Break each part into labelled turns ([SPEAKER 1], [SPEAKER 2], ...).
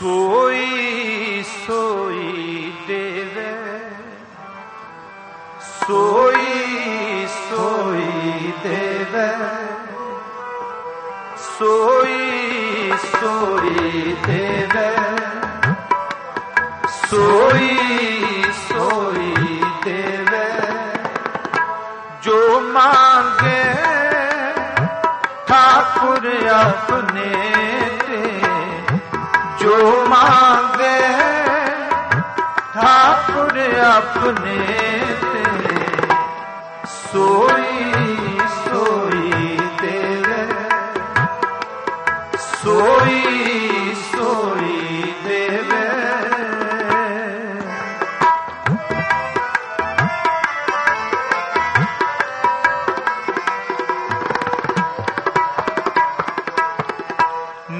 [SPEAKER 1] ਸੋਈ ਸੋਈ ਦੇਵੇ। ਸੋਈ ਸੋਈ ਦੇਵੇ। ਸੋਈ ਸੋਈ ਦੇਵੇ। ਸੋਈ ਸੋਈ ਦੇਵੇ। ਜੋ ਮੰਗੇ, ਠਾਕੁਰ ਆਪਣੇ ਜੋ ਮੰਗੇ ਠਾਕੁਰ ਆਪਣੇ ਤੇ। ਸੋਈ ਸੋਈ ਦੇਵੇ ਸੋਈ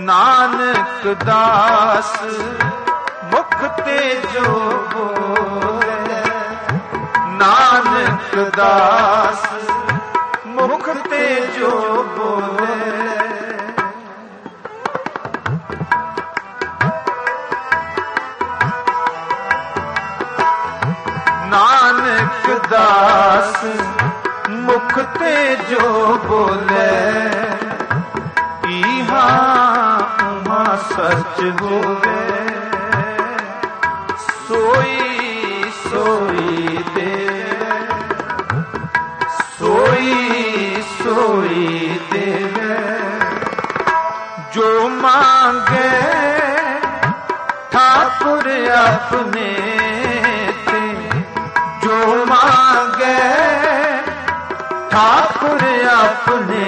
[SPEAKER 1] ਨਾਨਕ ਦਾਸ, ਮੁਖ ਤੇ ਜੋ ਬੋਲੇ ਨਾਨਕ ਦਾਸ, ਮੁਖ ਤੇ ਜੋ ਬੋਲੇ ਨਾਨਕ ਦਾਸ, ਮੁਖ ਤੇ ਜੋ ਬੋਲੇ ਸੱਚ ਹੋਵੇ, ਸੋਈ ਸੋਈ ਦੇ ਸੋਈ ਸੋਈ ਦੇਵੇ ਜੋ ਮੰਗੇ, ਠਾਕੁਰ ਆਪਣੇ ਤੇ। ਜੋ ਮੰਗੇ, ਠਾਕੁਰ ਆਪਣੇ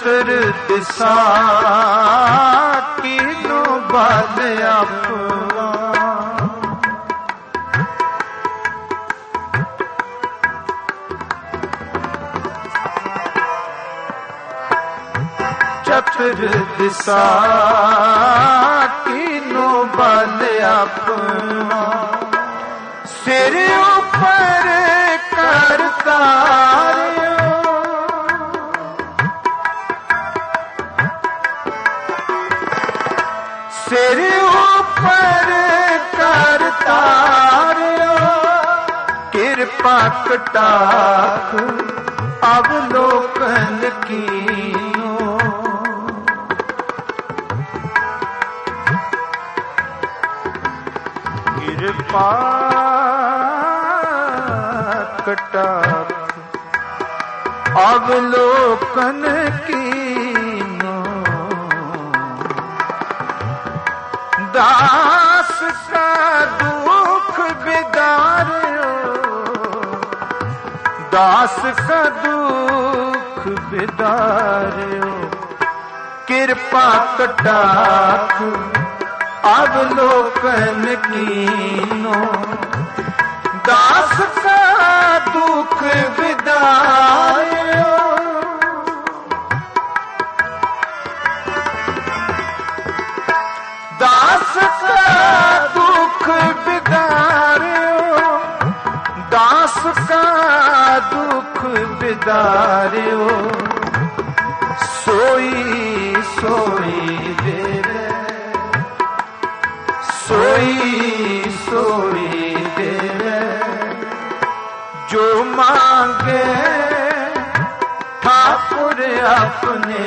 [SPEAKER 1] ਚਤੁਰ ਦਿਸਾ ਕੀਨੋ ਬਲ ਆਪਣਾ? ਚਤੁਰ ਦਿਸਾ ਕੀਨੋ ਬਲ ਆਪਣਾ? ਸਿਰ ਉੱਪਰ ਕਰਤਾਰਿਓ ਪਰ ਉੱਪਰ ਕਰਤਾਰਿਓ ਕਿਰਪਾ ਕਟਾਖ ਅਵਲੋਕਨ ਕੀਨੋ ਕਿਰਪਾ ਕਟਾਖ ਅਵਲੋਕਨ ਕੀ ਦਾਸ ਕਾ ਦੁਖ ਬਿਦਾਰਿਓ ਦਾਸ ਕਾ ਦੁਖ ਬਿਦਾਰਿਓ ਕਿਰਪਾ ਕਟਾਖ ਅਵਲੋਕਨ ਕੀਨੋ ਦਾਸ ਕਾ ਦੁਖ ਬਿਦਾਰਿਓ ਦਾਸ ਕਾ ਦੁੱਖ ਬਿਦਾਰਿਓ ਦਾਸ ਕਾ ਦੁੱਖ ਬਿਦਾਰਿਓ ਸੋਈ ਸੋਈ ਦੇਵੇ ਸੋਈ ਸੋਈ ਦੇਵੇ ਜੋ ਮੰਗੇ ਠਾਕੁਰ ਆਪਣੇ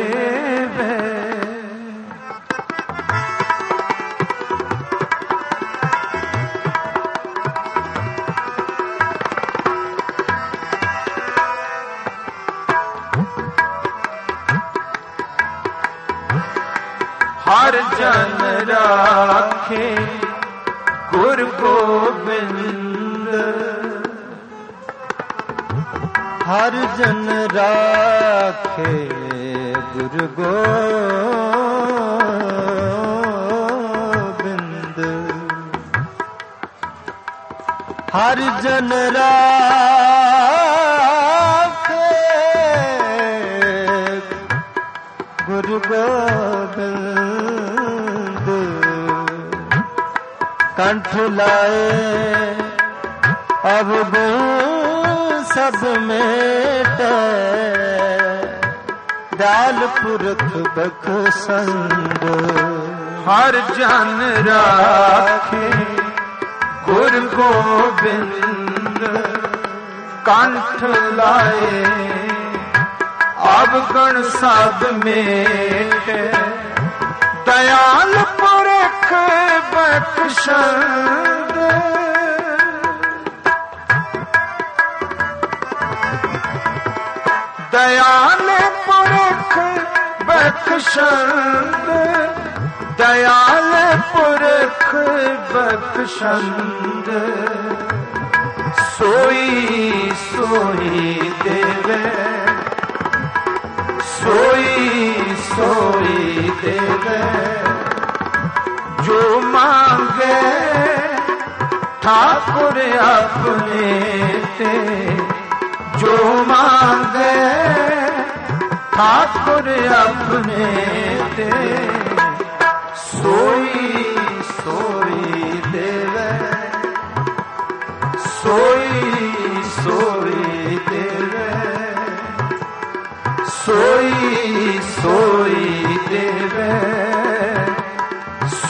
[SPEAKER 1] ਜਨ ਰਾਖੇ ਗੁਰ ਗੋਬਿੰਦ।
[SPEAKER 2] ਹਰ ਜਨ ਰਾਖੇ ਗੁਰ ਗੋਬਿੰਦ। ਹਰ ਜਨ ਰਾਖੇ ਗੁਰ ਗੋਬਿੰਦ। ਕੰਠ ਲਾਏ ਅਬ ਗੁਣ ਸਭ ਮੇਟੈ ਦਾਲ ਪੁਰਖ ਬਖਸੰਦ
[SPEAKER 1] ਹਰ ਜਨ ਰਾਖੇ ਗੁਰ ਗੋਬਿੰਦ ਕੰਠ ਲਾਏ ਅਬ ਗਣ ਸਭ ਮੇਟ ਦਇਆਲ ਪੁਰਖ ਬਖਸ਼ੰਦ ਦਇਆਲ ਪੁਰਖ ਬਖਸ਼ੰਦ ਦਇਆਲ ਪੁਰਖ ਬਖਸ਼ੰਦ ਸੋਈ ਸੋਈ ਦੇਵੇ। ਸੋਈ ਸੋਈ ਦੇਵੇ। ਜੋ ਮੰਗੇ ਠਾਕੁਰ ਆਪਣੇ ਤੇ। ਜੋ ਮੰਗੇ ਠਾਕੁਰ ਆਪਣੇ ਤੇ।